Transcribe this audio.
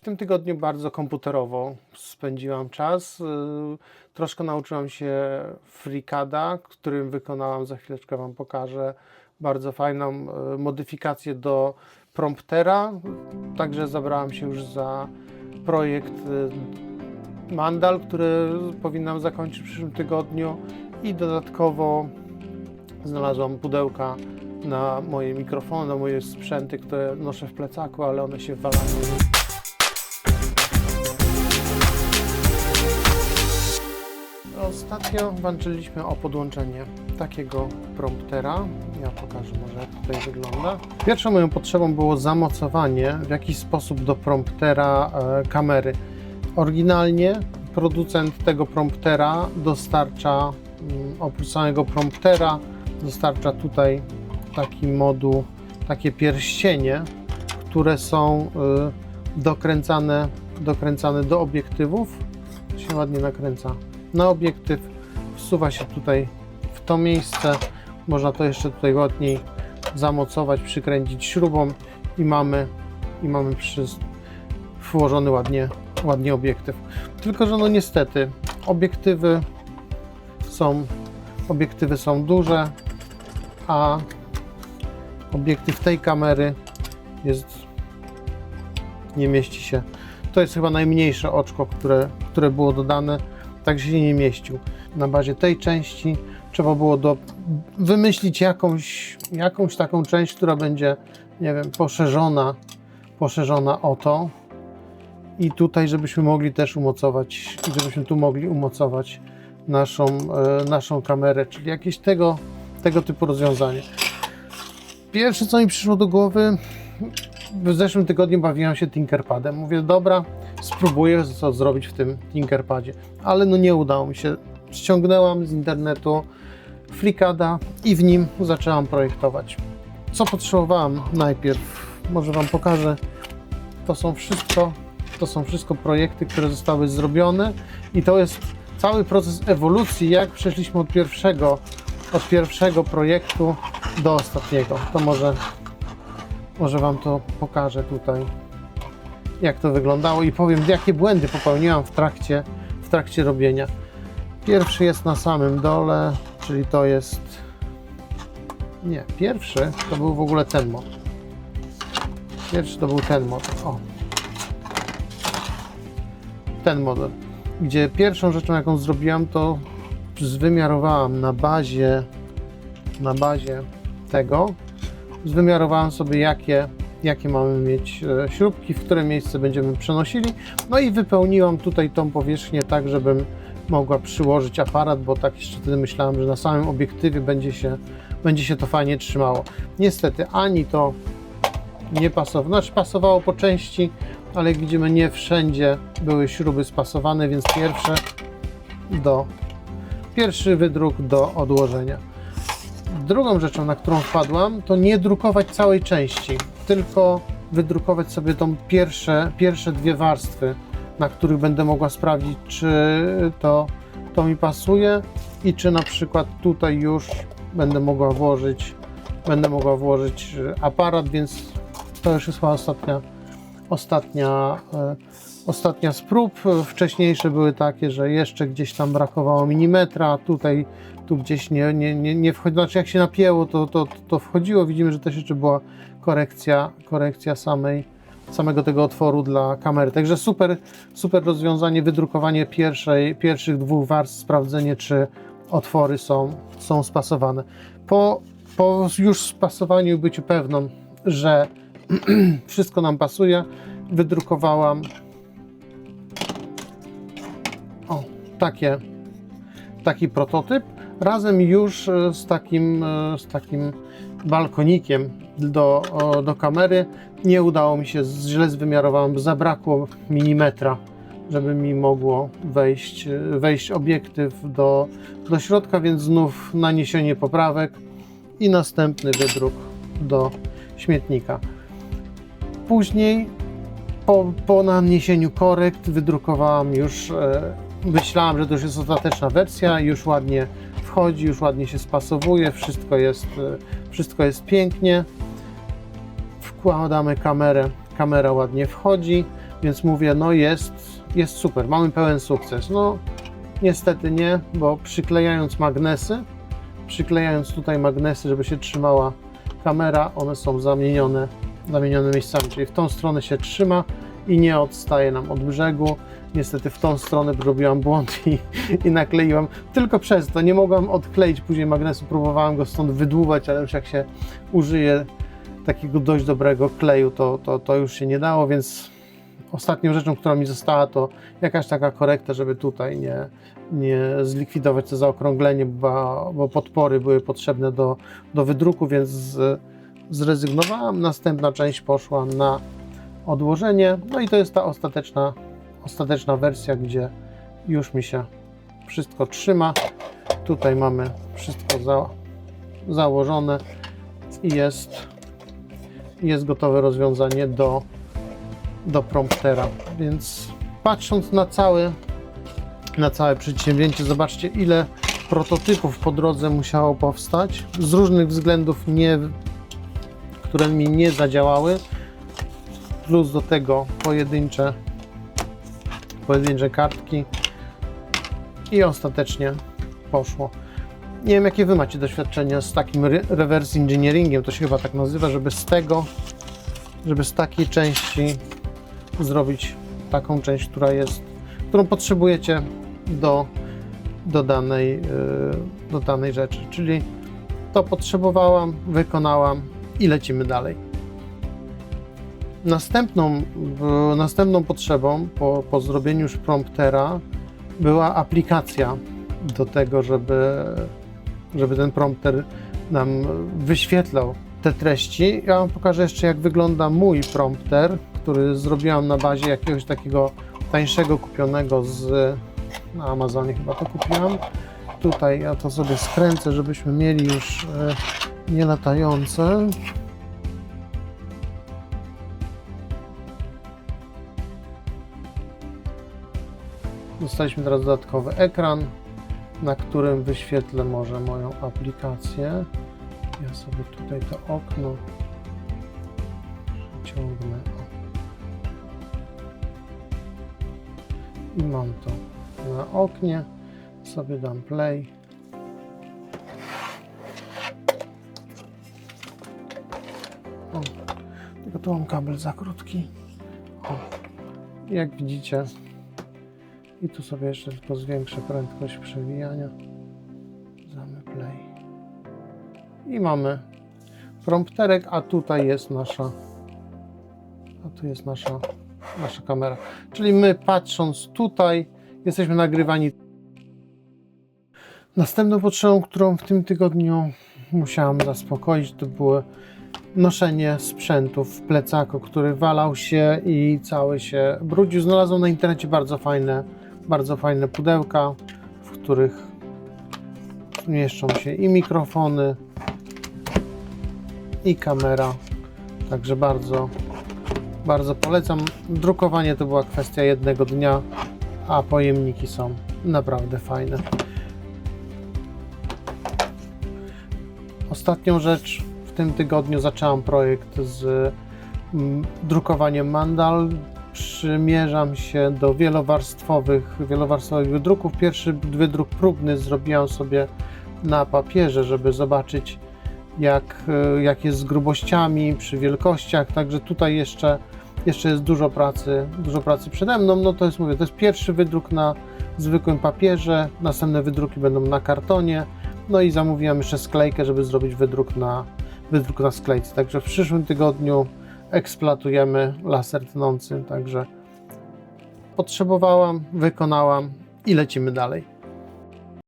W tym tygodniu bardzo komputerowo spędziłam czas. Y, Troszkę nauczyłam się FreeCADa, którym wykonałam, za chwileczkę Wam pokażę, bardzo fajną y, modyfikację do promptera. Także zabrałam się już za projekt y, Mandal, który powinnam zakończyć w przyszłym tygodniu i dodatkowo znalazłam pudełka na moje mikrofony, na moje sprzęty, które noszę w plecaku, ale one się walają. Ostatnio walczyliśmy o podłączenie takiego promptera. Ja pokażę może jak tutaj wygląda. Pierwszą moją potrzebą było zamocowanie w jakiś sposób do promptera e, kamery. Oryginalnie producent tego promptera dostarcza, mm, oprócz samego promptera, dostarcza tutaj taki moduł, takie pierścienie, które są y, dokręcane, dokręcane do obiektywów. To się ładnie nakręca na obiektyw, wsuwa się tutaj w to miejsce. Można to jeszcze tutaj ładniej zamocować, przykręcić śrubą i mamy, i mamy włożony ładnie, ładnie obiektyw. Tylko, że no niestety obiektywy są, obiektywy są duże, a obiektyw tej kamery jest nie mieści się. To jest chyba najmniejsze oczko, które, które było dodane, także się nie mieścił. Na bazie tej części trzeba było do, wymyślić jakąś, jakąś taką część, która będzie, nie wiem, poszerzona, poszerzona o to. I tutaj, żebyśmy mogli też umocować, żebyśmy tu mogli umocować naszą, e, naszą kamerę, czyli jakieś tego, tego typu rozwiązanie. Pierwsze, co mi przyszło do głowy, w zeszłym tygodniu bawiłem się Tinkerpadem. Mówię, dobra, spróbuję co zrobić w tym Tinkerpadzie, ale no nie udało mi się. Ściągnęłam z internetu FreeCADa i w nim zaczęłam projektować. Co potrzebowałam najpierw? Może Wam pokażę. To są wszystko, to są wszystko projekty, które zostały zrobione i to jest cały proces ewolucji, jak przeszliśmy od pierwszego, od pierwszego projektu do ostatniego. To może może Wam to pokażę tutaj, jak to wyglądało i powiem, jakie błędy popełniłam w trakcie, w trakcie robienia. Pierwszy jest na samym dole, czyli to jest. Nie, pierwszy to był w ogóle ten mod. Pierwszy to był ten model. O. Ten model. Gdzie pierwszą rzeczą, jaką zrobiłam, to zwymiarowałam na bazie na bazie tego zwymiarowałem sobie, jakie, jakie mamy mieć e, śrubki, w które miejsce będziemy przenosili. No i wypełniłam tutaj tą powierzchnię tak, żebym mogła przyłożyć aparat, bo tak jeszcze wtedy myślałem, że na samym obiektywie będzie się, będzie się to fajnie trzymało. Niestety ani to nie pasowało, znaczy pasowało po części, ale jak widzimy nie wszędzie były śruby spasowane, więc pierwsze do pierwszy wydruk do odłożenia. Drugą rzeczą, na którą wpadłam, to nie drukować całej części, tylko wydrukować sobie tą pierwsze, pierwsze dwie warstwy, na których będę mogła sprawdzić, czy to, to mi pasuje i czy na przykład tutaj już będę mogła włożyć, będę mogła włożyć aparat, więc to już jest chyba ostatnia, ostatnia, e, ostatnia z prób. Wcześniejsze były takie, że jeszcze gdzieś tam brakowało milimetra, tutaj tu gdzieś nie, nie, nie, nie wchodzi, znaczy jak się napięło, to, to, to wchodziło. Widzimy, że też jeszcze była korekcja, korekcja samej, samego tego otworu dla kamery. Także super, super rozwiązanie, wydrukowanie pierwszej, pierwszych dwóch warstw, sprawdzenie, czy otwory są, są spasowane. Po, po już spasowaniu byciu pewną, że wszystko nam pasuje, wydrukowałam takie, taki prototyp razem już e, z takim, e, z takim balkonikiem do, do kamery. Nie udało mi się, źle zwymiarowałem, zabrakło milimetra, żeby mi mogło wejść, e, wejść obiektyw do, do środka, więc znów naniesienie poprawek i następny wydruk do śmietnika. Później po, po naniesieniu korekt wydrukowałam już, myślałam, że to już jest ostateczna wersja, już ładnie wchodzi, już ładnie się spasowuje, wszystko jest, e, wszystko jest pięknie. Wkładamy kamerę, kamera ładnie wchodzi. Więc mówię, no jest, jest super, mamy pełen sukces. No niestety nie, bo przyklejając magnesy, przyklejając tutaj magnesy, żeby się trzymała kamera, one są zamienione, zamienione miejscami, czyli w tą stronę się trzyma i nie odstaje nam od brzegu. Niestety w tą stronę robiłam błąd i, i nakleiłam. Tylko przez to nie mogłam odkleić później magnesu, próbowałam go stąd wydłuwać, ale już jak się użyje takiego dość dobrego kleju, to, to, to już się nie dało, więc ostatnią rzeczą, która mi została, to jakaś taka korekta, żeby tutaj nie, nie zlikwidować to zaokrąglenie, bo, bo podpory były potrzebne do, do wydruku, więc zrezygnowałam. Następna część poszła na odłożenie, no i to jest ta ostateczna, ostateczna wersja, gdzie już mi się wszystko trzyma. Tutaj mamy wszystko za, założone i jest, jest gotowe rozwiązanie do, do promptera. Więc patrząc na całe, na całe przedsięwzięcie, zobaczcie ile prototypów po drodze musiało powstać. Z różnych względów, nie, które mi nie zadziałały. Plus do tego pojedyncze, pojedyncze kartki. I ostatecznie poszło. Nie wiem, jakie wy macie doświadczenia z takim re- reverse engineeringiem, to się chyba tak nazywa, żeby z tego, żeby z takiej części zrobić taką część, która jest, którą potrzebujecie do, do, danej, yy, do danej rzeczy. Czyli to potrzebowałam, wykonałam i lecimy dalej. Następną, następną potrzebą po, po zrobieniu już promptera była aplikacja do tego, żeby, żeby ten prompter nam wyświetlał te treści. Ja Wam pokażę jeszcze, jak wygląda mój prompter, który zrobiłam na bazie jakiegoś takiego tańszego kupionego z na Amazonie chyba to kupiłam. Tutaj ja to sobie skręcę, żebyśmy mieli już e, nie latające. Dostaliśmy teraz dodatkowy ekran, na którym wyświetlę może moją aplikację. Ja sobie tutaj to okno przeciągnę. O. I mam to na oknie. Sobie dam play. O, tylko tu mam kabel za krótki. O. Jak widzicie, i tu sobie jeszcze tylko zwiększę prędkość przewijania. Damy play. I mamy prompterek, a tutaj jest nasza a tu jest nasza, nasza kamera. Czyli my patrząc tutaj jesteśmy nagrywani. Następną potrzebą, którą w tym tygodniu musiałam zaspokoić, to było noszenie sprzętu w plecaku, który walał się i cały się brudził. Znalazłem na internecie bardzo fajne, bardzo fajne pudełka, w których mieszczą się i mikrofony, i kamera. Także bardzo, bardzo polecam. Drukowanie to była kwestia jednego dnia, a pojemniki są naprawdę fajne. Ostatnią rzecz w tym tygodniu zaczęłam projekt z mm, drukowaniem mandal. Przymierzam się do wielowarstwowych, wielowarstwowych wydruków. Pierwszy wydruk próbny zrobiłam sobie na papierze, żeby zobaczyć jak, e, jak jest z grubościami, przy wielkościach, także tutaj jeszcze, jeszcze jest dużo pracy, dużo pracy przede mną. No to jest, mówię, to jest pierwszy wydruk na zwykłym papierze, następne wydruki będą na kartonie, no i zamówiłam jeszcze sklejkę, żeby zrobić wydruk na, wydruk na sklejce. Także w przyszłym tygodniu eksploatujemy laser tnący, także potrzebowałam, wykonałam i lecimy dalej.